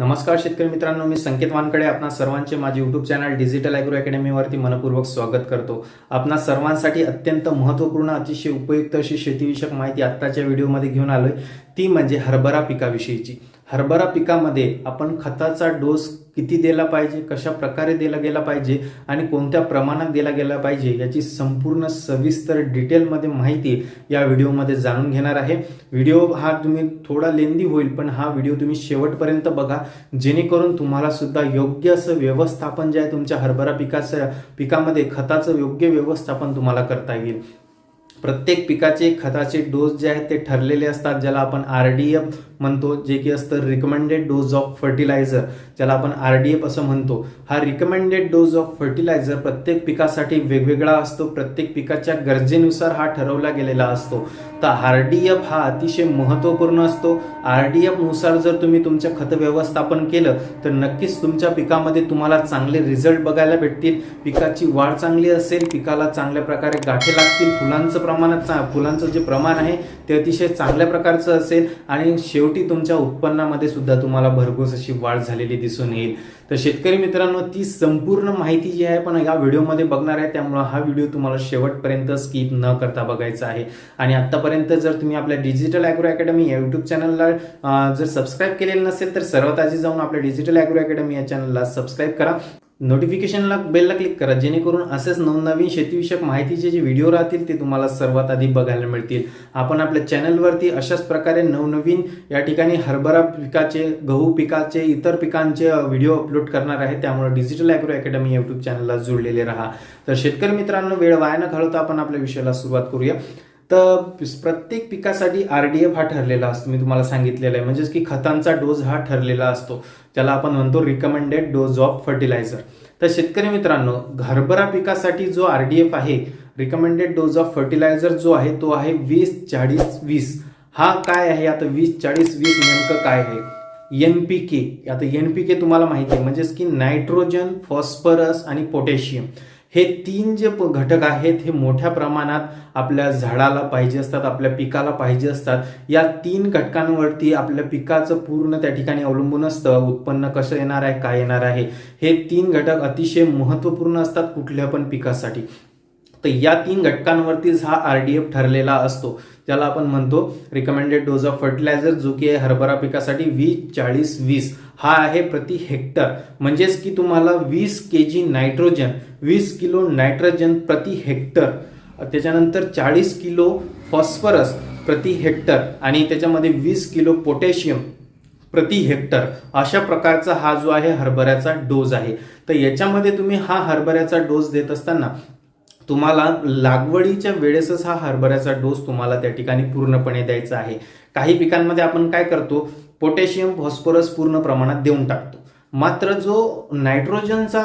नमस्कार शेतकरी मित्रांनो मी संकेत वानकडे आपणा सर्वांचे माझे युट्यूब चॅनल डिजिटल अॅग्रो अकॅडमीवरती मनपूर्वक स्वागत करतो. आपणा सर्वांसाठी अत्यंत महत्त्वपूर्ण अतिशय उपयुक्त अशी शेतीविषयक माहिती आत्ताच्या व्हिडिओमध्ये घेऊन आलोय. ती म्हणजे हरभरा पिकाविषयीची. हरभरा पिकामध्ये आपण खताचा डोस किती दिला पाहिजे कशा प्रकारे दिला गेला पाहिजे आणि कोणत्या प्रमाणात दिला गेला पाहिजे याची संपूर्ण सविस्तर डिटेलमध्ये माहिती या व्हिडिओमध्ये जाणून घेणार आहे. व्हिडिओ हा तुम्ही थोडा लेंदी होईल पण हा व्हिडिओ तुम्ही शेवटपर्यंत बघा. जेणेकरून तुम्हाला सुद्धा योग्य असं व्यवस्थापन जे आहे तुमच्या हरभरा पिकाचं पिकामध्ये खताचं योग्य व्यवस्थापन तुम्हाला करता येईल. प्रत्येक पिकाचे खताचे डोस जे आहेत ते ठरलेले असतात ज्याला आपण आर डी एफ म्हणतो जे की असतं रिकमेंडेड डोज ऑफ फर्टिलायझर ज्याला आपण आर डी एफ असं म्हणतो. हा रिकमेंडेड डोज ऑफ फर्टिलायझर प्रत्येक पिकासाठी वेगवेगळा असतो. प्रत्येक पिकाच्या गरजेनुसार हा ठरवला गेलेला असतो. तर आर डी एफ हा अतिशय महत्त्वपूर्ण असतो. आर डी एफनुसार जर तुम्ही तुमचं खत व्यवस्थापन केलं तर नक्कीच तुमच्या पिकामध्ये तुम्हाला चांगले रिझल्ट बघायला भेटतील. पिकाची वाढ चांगली असेल पिकाला चांगल्या प्रकारे गाठे लागतील फुलांचं प्रमाण चा- फुलांचं जे प्रमाण आहे ते अतिशय चांगल्या प्रकारचं असेल. आणि शेव तुमच्या उत्पन्नामध्ये सुद्धा तुम्हाला भरघोस अशी वाढ झालेली दिसून येईल. तर शेतकरी मित्रांनो ती संपूर्ण माहिती जी आहे पण या व्हिडिओमध्ये बघणार आहे. त्यामुळे हा व्हिडिओ तुम्हाला शेवटपर्यंत स्किप न करता बघायचा आहे. आणि आतापर्यंत जर तुम्ही आपल्या डिजिटल अॅग्रो अकॅडमी या युट्यूब चॅनलला जर सबस्क्राईब केलेलं नसेल तर सर्वात आधी जाऊन आपल्या डिजिटल अॅग्रो अकॅडमी या चॅनलला सबस्क्राईब करा. नोटिफिकेशनला बेलला क्लिक करा जेणेकरून असेच नवनवीन शेतीविषयक माहितीचे जे व्हिडिओ राहतील ते तुम्हाला सर्वात आधी बघायला मिळतील. आपण आपल्या चॅनलवरती अशाच प्रकारे नवनवीन या ठिकाणी हरभरा पिकाचे गहू पिकाचे इतर पिकांचे व्हिडिओ अपलोड करणार आहे. त्यामुळे डिजिटल अॅग्रो अकॅडमी यूट्यूब चॅनलला जोडलेले राहा. तर शेतकरी मित्रांनो वेळ वाया न घालवता आपण आपल्या विषयाला सुरुवात करूया. तर प्रत्येक पिकासाठी आर डी एफ हा ठरलेला असतो. मी तुम्हाला सांगितलेला आहे. म्हणजेच की खतांचा डोस हा ठरलेला असतो. त्याला आपण म्हणतो रिकमेंडेड डोस ऑफ फर्टिलायझर तर शेतकरी मित्रांनो हरभरा पिकासाठी जो आर डी एफ आहे रिकमेंडेड डोस ऑफ फर्टिलायझर जो आहे तो आहे वीस चाळीस वीस. हा काय आहे? आता वीस चाळीस वीस नेमकं काय आहे? एन पी के आता एन पी के तुम्हाला माहिती आहे. म्हणजेच की नायट्रोजन फॉस्फरस आणि पोटॅशियम हे तीन जे प- घटक आहेत हे मोठ्या प्रमाणात आपल्या झाडाला पाहिजे असतात आपल्या पिकाला पाहिजे असतात. या तीन घटकांवरती आपल्या पिकाचं पूर्ण त्या ठिकाणी अवलंबून असतं. उत्पन्न कसं येणार आहे काय येणार आहे? हे तीन घटक अतिशय महत्त्वपूर्ण असतात कुठल्या पण पिकासाठी. तर या तीन घटकांवरतीच हा आर डी एफ ठरलेला असतो. ज्याला आपण म्हणतो रिकमेंडेड डोज ऑफ फर्टिलायझर जो की आहे हरभरा पिकासाठी वीस चाळीस वीस. हा आहे प्रति हेक्टर. म्हणजेच की तुम्हाला वीस के जी नायट्रोजन वीस किलो नायट्रोजन प्रति हेक्टर. त्याच्यानंतर चाळीस किलो फॉस्फरस प्रति हेक्टर आणि त्याच्यामध्ये वीस किलो पोटॅशियम प्रति हेक्टर. अशा प्रकारचा हा जो आहे हरभऱ्याचा डोस आहे. तर याच्यामध्ये तुम्ही हा हरभऱ्याचा डोस देत असताना तुम्हाला लागवडीच्या वेळेसच हा हरभऱ्याचा डोस तुम्हाला त्या ठिकाणी पूर्णपणे द्यायचा आहे. काही पिकांमध्ये आपण काय करतो पोटॅशियम फॉस्फरस पूर्ण प्रमाणात देऊन टाकतो. मात्र जो नायट्रोजनचा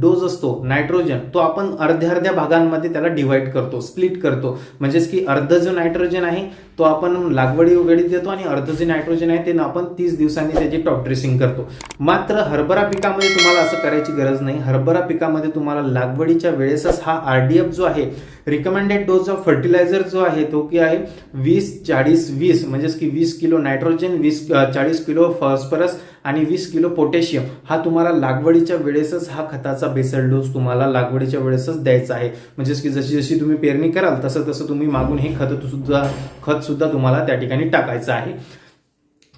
डोस असतो नायट्रोजन तो आपण अर्ध्या अर्ध्या भागांमध्ये त्याला डिवाइड करतो स्प्लिट करतो. म्हणजेच की अर्ध जो नायट्रोजन आहे तो आपण लागवडी वगैरे देतो आणि अर्ध जे नायट्रोजन आहे ते आपण तीस दिवसांनी त्याची टॉप ड्रेसिंग करतो. मात्र हरभरा पिकामध्ये तुम्हाला असं करायची गरज नाही. हरभरा पिकामध्ये तुम्हाला लागवडीच्या वेळेसच हा आर डी एफ जो आहे रिकमेंडेड डोस ऑफ फर्टिलायझर जो आहे तो की आहे वीस चाळीस वीस म्हणजेच की वीस किलो नायट्रोजन वीस चाळीस किलो फॉस्फरस आणि वीस किलो पोटॅशियम हा तुम्हाला लागवडीच्या वेळेसच हा खताचा बेसल डोस तुम्हाला लागवडीच्या वेळेसच द्यायचा आहे. म्हणजेच की जशी जशी तुम्ही पेरणी कराल तसं तसं तुम्ही मागून हे खत सुद्धा खत सुद्धा तुम्हाला त्या ठिकाणी टाकायचं आहे.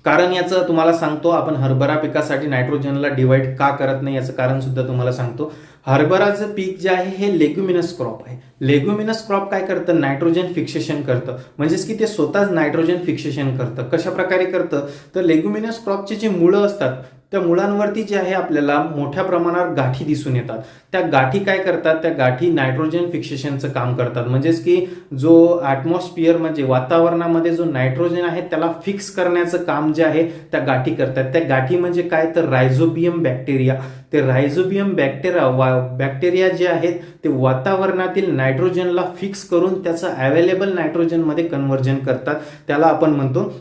कारण याचं तुम्हाला सांगतो आपण हरभरा पिकासाठी नायट्रोजनला डिवाइड का करत नाही याचं कारण सुद्धा तुम्हाला सांगतो. हरभराचं पीक जे आहे हे लेग्युमिनस क्रॉप आहे. लेग्युमिनस क्रॉप काय करतं? नायट्रोजन फिक्सेशन करतं. म्हणजेच की ते स्वतःच नायट्रोजन फिक्सेशन करतं. कशा प्रकारे करतं? तर लेग्युमिनस क्रॉपचे जे मुळं असतात त्या मुळांवरती जे आहे आपल्याला मोठ्या प्रमाणावर गाठी दिसून येतात. त्या गाठी काय करतात? त्या गाठी नायट्रोजन फिक्सेशनचं काम करतात. म्हणजेच की जो ॲटमॉस्फिअर म्हणजे वातावरणामध्ये जो नायट्रोजन आहे त्याला फिक्स करण्याचं काम जे आहे त्या गाठी करतात. त्या गाठी म्हणजे काय? तर रायझोबियम बॅक्टेरिया ते रायझोबियम बॅक्टेरिया वा बॅक्टेरिया जे आहेत ते वातावरणातील नायट्रोजनला फिक्स करून त्याचं अवेलेबल नायट्रोजनमध्ये कन्व्हर्जन करतात. त्याला आपण म्हणतो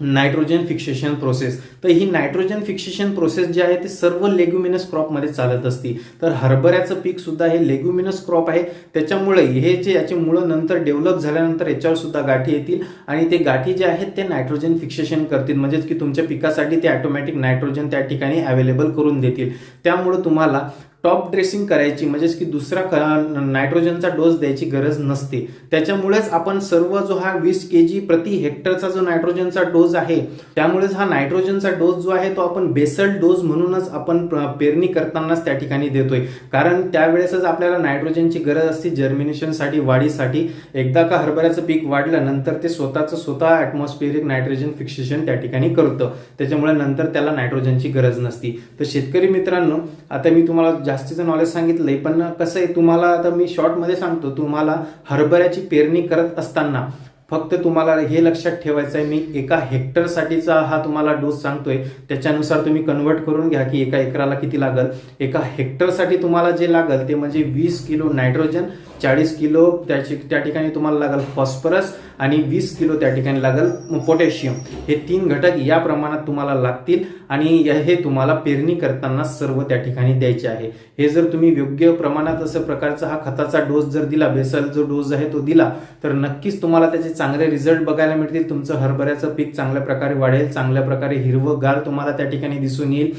नायट्रोजन फिक्सेशन प्रोसेस. तर ही नायट्रोजन फिक्सेशन प्रोसेस जी आहे ती सर्व लेग्युमिनस क्रॉपमध्ये चालत असते. तर हरभऱ्याचं पीक सुद्धा हे लेग्युमिनस क्रॉप आहे. त्याच्यामुळे हे जे याचे मुळं नंतर डेव्हलप झाल्यानंतर याच्यावर सुद्धा गाठी येतील. आणि ते गाठी जे आहेत ते नायट्रोजन फिक्सेशन करतील. म्हणजेच की तुमच्या पिकासाठी ते ऑटोमॅटिक नायट्रोजन त्या ठिकाणी अवेलेबल करून देतील. त्यामुळे तुम्हाला टॉप ड्रेसिंग करायची म्हणजेच की दुसरा क- नायट्रोजनचा डोस द्यायची गरज नसते. त्याच्यामुळेच आपण सर्व जो हा वीस के जी प्रति हेक्टरचा जो नायट्रोजनचा डोस आहे त्यामुळेच हा नायट्रोजनचा डोस जो आहे तो आपण बेसल डोस म्हणूनच आपण पेरणी करतानाच त्या ठिकाणी देतोय. कारण त्यावेळेसच आपल्याला नायट्रोजनची गरज असते जर्मिनेशनसाठी वाढीसाठी. एकदा का हरभऱ्याचं पीक वाढलं नंतर ते स्वतःचं स्वतः ॲटमॉस्फिअरिक नायट्रोजन फिक्सेशन त्या ठिकाणी करतं. त्याच्यामुळे नंतर त्याला नायट्रोजनची गरज नसती. तर शेतकरी मित्रांनो आता मी तुम्हाला जास्तीचं नॉलेज सांगितलंय पण कसं आहे तुम्हाला आता मी शॉर्टमध्ये सांगतो तुम्हाला हरभऱ्याची पेरणी करत असताना फक्त तुम्हाला हे लक्षात ठेवायचं आहे मी एका हेक्टरसाठीचा हा तुम्हाला डोस सांगतोय. त्याच्यानुसार तुम्ही कन्वर्ट करून घ्या की एका एकराला किती लागल. एका हेक्टरसाठी तुम्हाला जे लागल ते म्हणजे वीस किलो नायट्रोजन चाळीस किलो त्याची त्या ठिकाणी तुम्हाला लागेल फॉस्फरस आणि वीस किलो त्या ठिकाणी लागेल पोटॅशियम. हे तीन घटक या प्रमाणात तुम्हाला लागतील आणि हे तुम्हाला पेरणी करताना सर्व त्या ठिकाणी द्यायचे आहे. हे जर तुम्ही योग्य प्रमाणात असं प्रकारचा हा खताचा डोस जर दिला बेसल जो डोस आहे तो दिला तर नक्कीच तुम्हाला त्याचे चांगले रिझल्ट बघायला मिळतील. तुमचं हरभऱ्याचं पीक चांगल्या प्रकारे वाढेल चांगल्या प्रकारे हिरवंगार तुम्हाला त्या ठिकाणी दिसून येईल.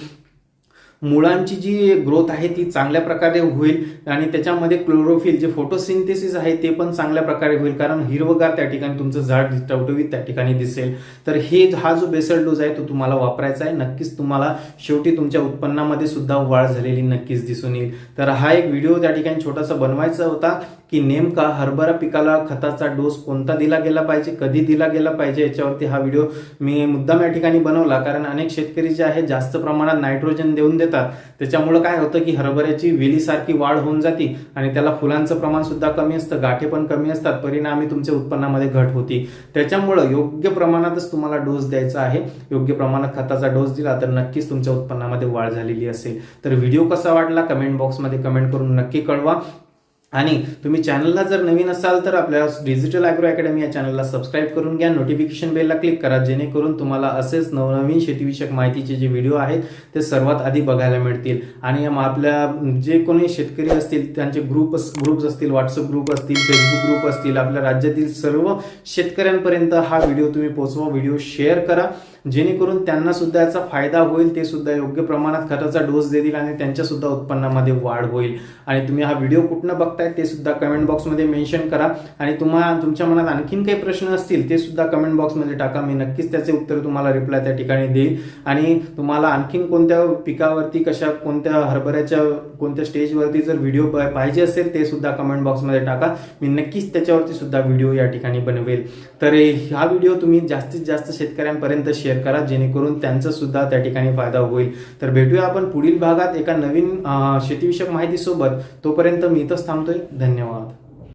मुळांची जी ग्रोथ आहे ती चांगल्या प्रकारे होईल आणि त्याच्यामध्ये क्लोरोफिल जे फोटोसिंथेसिस आहे ते पण चांगल्या प्रकारे होईल. कारण हिरवगार त्या ठिकाणी तुमचं झाड टवटवीत त्या ठिकाणी दिसेल. तर हे हा जो बेसल डोस आहे तो तुम्हाला वापरायचा आहे. नक्कीच तुम्हाला शेवटी तुमच्या उत्पन्नामध्ये सुद्धा वाढ झालेली नक्कीच दिसून येईल. तर हा एक व्हिडिओ त्या ठिकाणी छोटासा बनवायचा होता की नेमका हरभरा पिकाला खताचा डोस कोणता दिला गेला पाहिजे कधी दिला गेला पाहिजे याच्यावरती हा व्हिडिओ मी मुद्दाम या ठिकाणी बनवला. कारण अनेक शेतकरी जे आहे जास्त प्रमाणात नायट्रोजन देऊन देतात. त्याच्यामुळं काय होतं की हरभऱ्याची वेलीसारखी वाढ होऊन जाते आणि त्याला फुलांचं प्रमाण सुद्धा कमी असतं गाठे पण कमी असतात परिणामी तुमच्या उत्पन्नामध्ये घट होती. त्याच्यामुळं योग्य प्रमाणातच तुम्हाला डोस द्यायचा आहे. योग्य प्रमाणात खताचा डोस दिला तर नक्कीच तुमच्या उत्पन्नामध्ये वाढ झालेली असेल. तर व्हिडिओ कसा वाटला? कमेंट बॉक्समध्ये कमेंट करून नक्की कळवा. आणि तुम्ही चॅनलला जर नवीन असाल तर आपल्या डिजिटल अॅग्रो अकॅडमी या चॅनलला सबस्क्राईब करून घ्या. नोटिफिकेशन बेलला क्लिक करा जेणेकरून तुम्हाला असेच नवनवीन शेतीविषयक माहितीचे जे व्हिडिओ आहेत ते सर्वात आधी बघायला मिळतील. आणि मग आपल्या जे कोणी शेतकरी असतील त्यांचे ग्रुप ग्रुप्स असतील व्हॉट्सअप ग्रुप असतील फेसबुक ग्रुप असतील आपल्या राज्यातील सर्व शेतकऱ्यांपर्यंत हा व्हिडिओ तुम्ही पोचवा व्हिडिओ शेअर करा. जेणेकरून त्यांना सुद्धा याचा फायदा होईल ते सुद्धा योग्य प्रमाणात खताचा डोस देतील आणि त्यांच्या सुद्धा उत्पन्नामध्ये वाढ होईल. आणि तुम्ही हा व्हिडिओ कुठनं बघताय ते सुद्धा कमेंट बॉक्समध्ये मेन्शन करा. आणि तुम्हाला तुमच्या मनात आणखीन काही प्रश्न असतील ते सुद्धा कमेंट बॉक्समध्ये टाका. मी नक्कीच त्याचे उत्तर तुम्हाला रिप्लाय त्या ठिकाणी देईल. आणि तुम्हाला आणखीन कोणत्या पिकावरती कशा कोणत्या हरभऱ्याच्या कोणत्या स्टेजवरती जर व्हिडिओ पाहिजे असेल ते सुद्धा कमेंट बॉक्समध्ये टाका. मी नक्कीच त्याच्यावरती सुद्धा व्हिडिओ या ठिकाणी बनवेल. तर हा व्हिडिओ तुम्ही जास्तीत जास्त शेतकऱ्यांपर्यंत शेअर करा जेणेकरून त्यांचा सुद्धा त्या ठिकाणी फायदा होईल. तर भेटूया आपण पुढील भागात एका नवीन शेतीविषयक माहितीसोबत. तोपर्यंत मी इथंच थांबतोय. धन्यवाद.